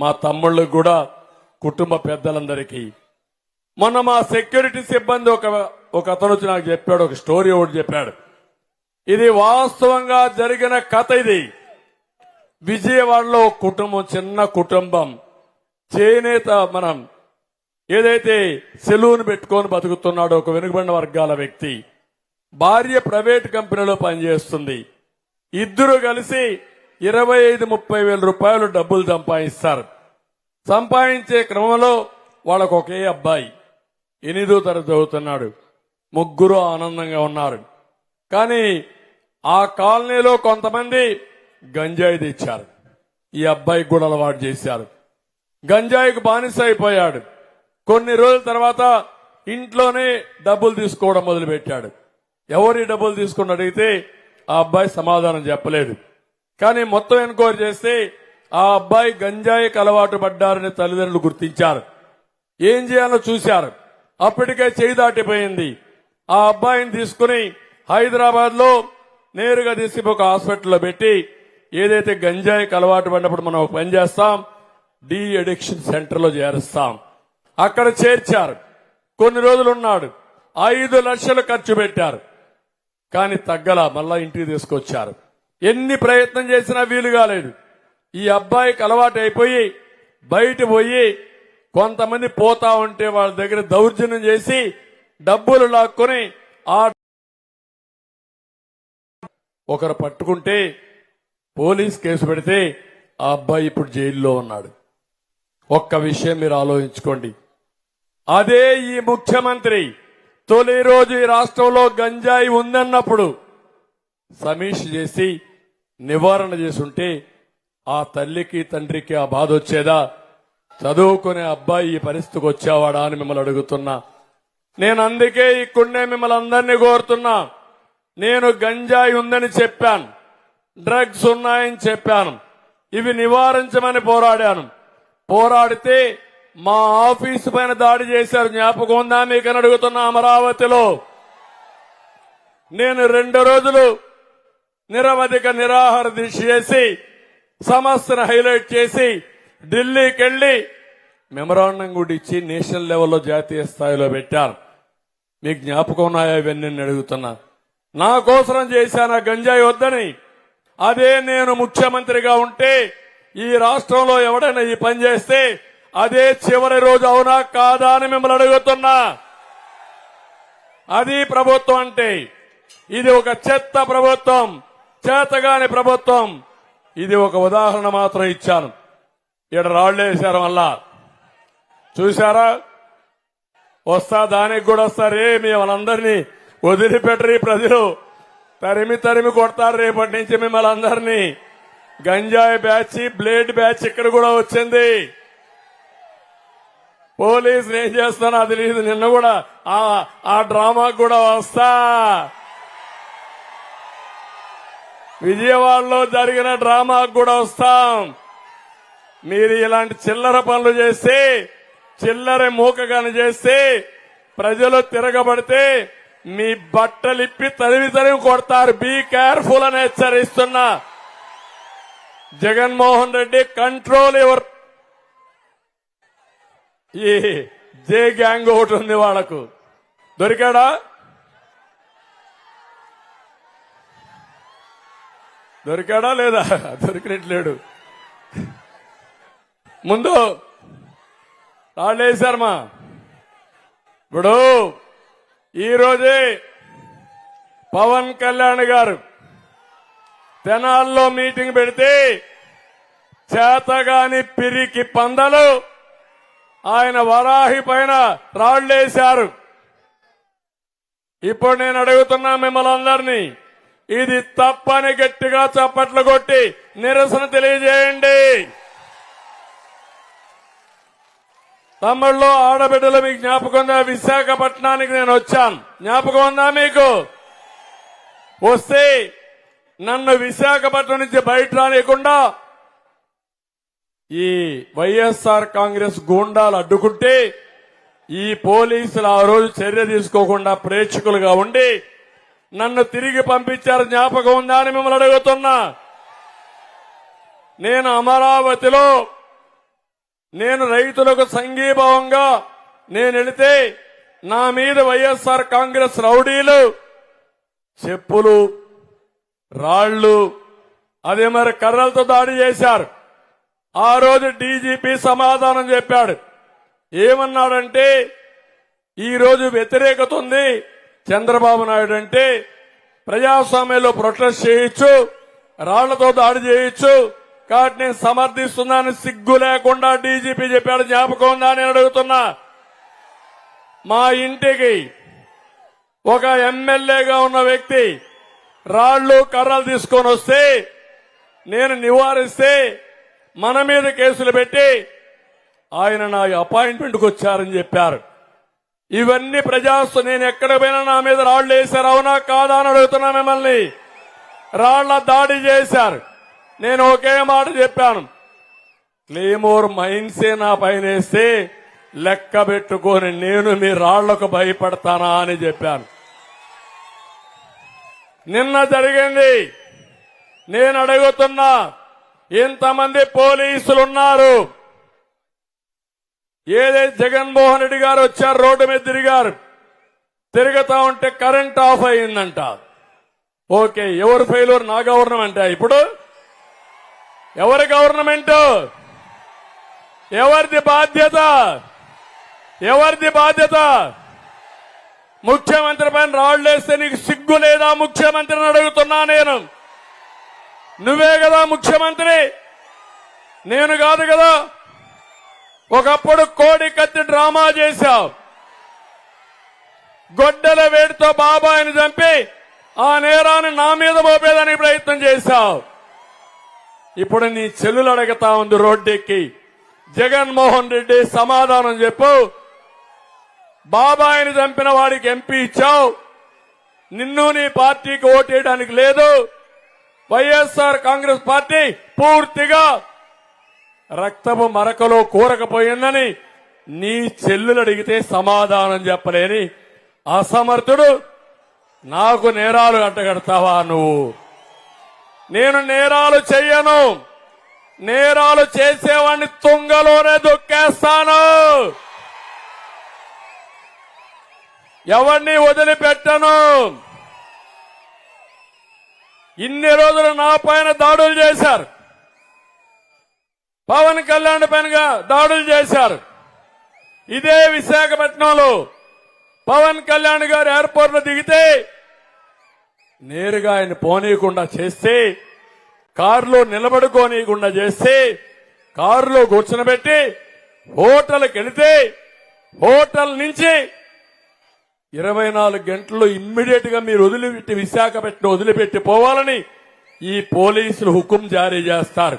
మా తమ్ముళ్ళకు కూడా కుటుంబ పెద్దలందరికీ. మొన్న మా సెక్యూరిటీ సిబ్బంది ఒక ఒక అతను వచ్చి నాకు చెప్పాడు ఒక స్టోరీ ఒకటి చెప్పాడు. ఇది వాస్తవంగా జరిగిన కథ ఇది. విజయవాడలో కుటుంబం చిన్న కుటుంబం. చేనేత మనం ఏదైతే సెలూన్ పెట్టుకొని బతుకుతున్నాడో ఒక వెనుకబడిన వర్గాల వ్యక్తి. భార్య ప్రైవేట్ కంపెనీలో పనిచేస్తుంది. ఇద్దరు కలిసి ఇరవై ఐదు ముప్పై వేల రూపాయలు డబ్బులు సంపాదిస్తారు. సంపాదించే క్రమంలో వాళ్ళకు ఒకే అబ్బాయి. ఎనిమిదో తరగతి చదువుతున్నాడు. ముగ్గురు ఆనందంగా ఉన్నారు. కానీ ఆ కాలనీలో కొంతమంది గంజాయి తెచ్చారు. ఈ అబ్బాయికి కూడా అలవాటు చేశారు. గంజాయికి బానిస అయిపోయాడు. కొన్ని రోజుల తర్వాత ఇంట్లోనే డబ్బులు తీసుకోవడం మొదలుపెట్టాడు. ఎవరి డబ్బులు తీసుకుని అడిగితే ఆ అబ్బాయి సమాధానం చెప్పలేదు. కానీ మొత్తం ఎన్క్వైరీ చేస్తే ఆ అబ్బాయి గంజాయికి అలవాటు పడ్డారని తల్లిదండ్రులు గుర్తించారు. ఏం చేయాలో చూశారు. అప్పటికే చేయి దాటిపోయింది. ఆ అబ్బాయిని తీసుకుని హైదరాబాద్లో నేరుగా తీసుకుని ఒక హాస్పిటల్లో పెట్టి ఏదైతే గంజాయికి అలవాటు పడినప్పుడు మనం ఒక పని చేస్తాం డి అడిక్షన్ సెంటర్లో చేరుస్తాం. అక్కడ చేర్చారు. కొన్ని రోజులు ఉన్నాడు. ఐదు లక్షలు ఖర్చు పెట్టారు. కానీ తగ్గల మళ్ళా ఇంటికి తీసుకొచ్చారు. ఎన్ని ప్రయత్నం చేసినా వీలు కాలేదు. ఈ అబ్బాయికి అలవాటు అయిపోయి బయట పోయి కొంతమంది పోతా ఉంటే వాళ్ళ దగ్గర దౌర్జన్యం చేసి డబ్బులు లాక్కొని ఆ ఒకరు పట్టుకుంటే పోలీస్ కేసు పెడితే ఆ అబ్బాయి ఇప్పుడు జైల్లో ఉన్నాడు. ఒక్క విషయం మీరు ఆలోచించుకోండి. అదే ఈ ముఖ్యమంత్రి తొలి రోజు ఈ రాష్ట్రంలో గంజాయి ఉందన్నప్పుడు సమీక్ష చేసి నివారణ చేసుంటే ఆ తల్లికి తండ్రికి ఆ బాధ వచ్చేదా? చదువుకునే అబ్బాయి ఈ పరిస్థితికి వచ్చేవాడా అని మిమ్మల్ని అడుగుతున్నా. నేను అందుకే ఇక్కడనే మిమ్మల్ని అందరినీ కోరుతున్నా. నేను గంజాయి ఉందని చెప్పాను. డ్రగ్స్ ఉన్నాయని చెప్పాను. ఇవి నివారించమని పోరాడాను. పోరాడితే మా ఆఫీసు పైన దాడి చేశారు. జ్ఞాపకం ఉందా మీకని అడుగుతున్నా అమరావతిలో. నేను రెండు రోజులు నిరవధిక నిరాహార దీక్ష చేసి సమస్యను హైలైట్ చేసి ఢిల్లీకి వెళ్ళి మెమరాండం కూడా ఇచ్చి నేషనల్ లెవెల్లో జాతీయ స్థాయిలో పెట్టారు. మీకు జ్ఞాపకం ఉన్నాయా ఇవన్నీ నేను అడుగుతున్నా. నా కోసరం చేశాను ఆ గంజాయి వద్దని? అదే నేను ముఖ్యమంత్రిగా ఉంటే ఈ రాష్ట్రంలో ఎవడైనా ఈ పని చేస్తే అదే చివరి రోజు అవునా కాదా అని మిమ్మల్ని అడుగుతున్నా. అది ప్రభుత్వం అంటే ఇది ఒక చెత్త ప్రభుత్వం. చేతగాని ప్రభుత్వం ఇది ఒక ఉదాహరణ మాత్రం ఇచ్చాను. ఇక్కడ రాళ్ళు వేశారు మళ్ళా. చూశారా? వస్తా దానికి కూడా వస్తారు మీ వాళ్ళందరినీ వదిలిపెట్టరు ప్రజలు. తరిమి తరిమి కొడతారు రేపటి నుంచి మిమ్మల్ని అందరినీ. గంజాయి బ్యాచ్ బ్లేడ్ బ్యాచ్ ఇక్కడ కూడా వచ్చింది. పోలీసులు ఏం చేస్తానో అది లేదు నిన్న కూడా ఆ ఆ డ్రామాకు కూడా వస్తా. విజయవాడలో జరిగిన డ్రామాకు కూడా వస్తాం. మీరు ఇలాంటి చిల్లర పనులు చేస్తే చిల్లర మూకగాని చేస్తే ప్రజలు తిరగబడితే మీ బట్టలిప్పి తరివి తరివి కొడతారు. బీ కేర్ఫుల్ అని హెచ్చరిస్తున్నా. జగన్మోహన్ రెడ్డి కంట్రోల్ ఎవరు? ఈ జే గ్యాంగ్ ఒకటి ఉంది వాళ్ళకు. దొరికాడా? దొరికాడా లేదా? దొరికినట్లేడు. ముందు రాళ్ళేశారమ్మా ఇప్పుడు ఈరోజే పవన్ కళ్యాణ్ గారు తెనాల్లో మీటింగ్ పెడితే చేతగాని పిరికి పందలు ఆయన వరాహి పైన రాళ్ళేశారు ఇప్పుడు నేను అడుగుతున్నా మిమ్మల్ని అందరినీ ఇది తప్పని గట్టిగా చప్పట్లు కొట్టి నిరసన తెలియజేయండి. తమ్ముళ్ళు ఆడబిడ్డలు మీకు జ్ఞాపకం విశాఖపట్నానికి నేను వచ్చాను. జ్ఞాపకం ఉందా మీకు? వస్తే నన్ను విశాఖపట్నం నుంచి బయట రానియకుండా ఈ వైఎస్ఆర్ కాంగ్రెస్ గూండాలు అడ్డుకుంటే ఈ పోలీసులు ఆ రోజు చర్య తీసుకోకుండా ప్రేక్షకులుగా ఉండి నన్ను తిరిగి పంపించారు జ్ఞాపకం ఉందా అని మిమ్మల్ని అడుగుతున్నా. నేను అమరావతిలో నేను రైతులకు సంఘీభావంగా నేను వెళితే నా మీద వైఎస్ఆర్ కాంగ్రెస్ రౌడీలు చెప్పులు రాళ్ళు అదే మరి కర్రలతో దాడి చేశారు. ఆ రోజు డీజీపీ సమాధానం చెప్పాడు. ఏమన్నాడంటే ఈరోజు వ్యతిరేకత ఉంది చంద్రబాబు నాయుడు అంటే ప్రజాస్వామ్యంలో ప్రొటెస్ట్ చేయొచ్చు రాళ్ళతో దాడి చేయొచ్చు కాబట్టి నేను సమర్థిస్తున్నాను సిగ్గు లేకుండా డీజీపీ చెప్పాడు జ్ఞాపకం ఉందా నేను అడుగుతున్నా. మా ఇంటికి ఒక ఎమ్మెల్యేగా ఉన్న వ్యక్తి రాళ్ళు కర్రలు తీసుకొని వస్తే నేను నివారిస్తే మన మీద కేసులు పెట్టి ఆయన నా అపాయింట్మెంట్కి వచ్చారని చెప్పారు. ఇవన్నీ ప్రజాస్వ నేను ఎక్కడ పోయినా నా మీద రాళ్ళు వేశారు. అవునా కాదా అని అడుగుతున్నా మిమ్మల్ని. రాళ్ళ దాడి చేశారు. నేను ఒకే మాట చెప్పాను. క్లేమోర్ మైన్సే నా పైన వేస్తే లెక్క పెట్టుకొని నేను మీ రాళ్ళకు భయపడతానా అని చెప్పాను. నిన్న జరిగింది. నేను అడుగుతున్నా ఇంతమంది పోలీసులు ఉన్నారు ఏదైతే జగన్మోహన్ రెడ్డి గారు వచ్చారు రోడ్డు మీద తిరిగారు. తిరుగుతా ఉంటే కరెంట్ ఆఫ్ అయిందంట ఓకే ఎవరు ఫెయిల్యూర్ నా గవర్నమెంట్. ఇప్పుడు ఎవరి గవర్నమెంట్? ఎవరిది బాధ్యత? ఎవరిది బాధ్యత? ముఖ్యమంత్రి పైన రాళ్ళేస్తే నీకు సిగ్గు లేదా? ముఖ్యమంత్రిని అడుగుతున్నా నేను. నువ్వే కదా ముఖ్యమంత్రి. నేను కాదు కదా. ఒకప్పుడు కోడి కత్తి డ్రామా చేశావు. గొడ్డల వేడితో బాబాయిని చంపి ఆ నేరాన్ని నా మీద మోపేదానికి ప్రయత్నం చేశావు. ఇప్పుడు నీ చెల్లులు అడగతా ఉంది రోడ్డెక్కి. జగన్మోహన్ రెడ్డి సమాధానం చెప్పు. బాబాయిని చంపిన వాడికి ఎంపీ ఇచ్చావు. నిన్ను నీ పార్టీకి ఓటేయడానికి లేదు. వైఎస్ఆర్ కాంగ్రెస్ పార్టీ పూర్తిగా రక్తపు మరకలో కూరకపోయిందని నీ చెల్లులు అడిగితే సమాధానం చెప్పలేని అసమర్థుడు నాకు నేరాలు అంటగడతావా నువ్వు? నేను నేరాలు చెయ్యను. నేరాలు చేసేవాడిని తుంగలోనే దొక్కేస్తాను. ఎవరిని వదిలిపెట్టను? ఇన్ని రోజులు నా పైన దాడులు చేశారు. పవన్ కళ్యాణ్ పైన దాడులు చేశారు. ఇదే విశాఖపట్నంలో పవన్ కళ్యాణ్ గారు ఎయిర్పోర్ట్లో దిగితే నేరుగా ఆయన పోనీయకుండా చేస్తే కారులో నిలబడుకోనీయకుండా చేస్తే కారులో కూర్చునబెట్టి హోటల్కి వెళితే హోటల్ నుంచి ఇరవై నాలుగు గంటల్లో ఇమ్మీడియట్గా మీరు వదిలిపెట్టి విశాఖపట్నం వదిలిపెట్టి పోవాలని ఈ పోలీసులు హుకుం జారీ చేస్తారు.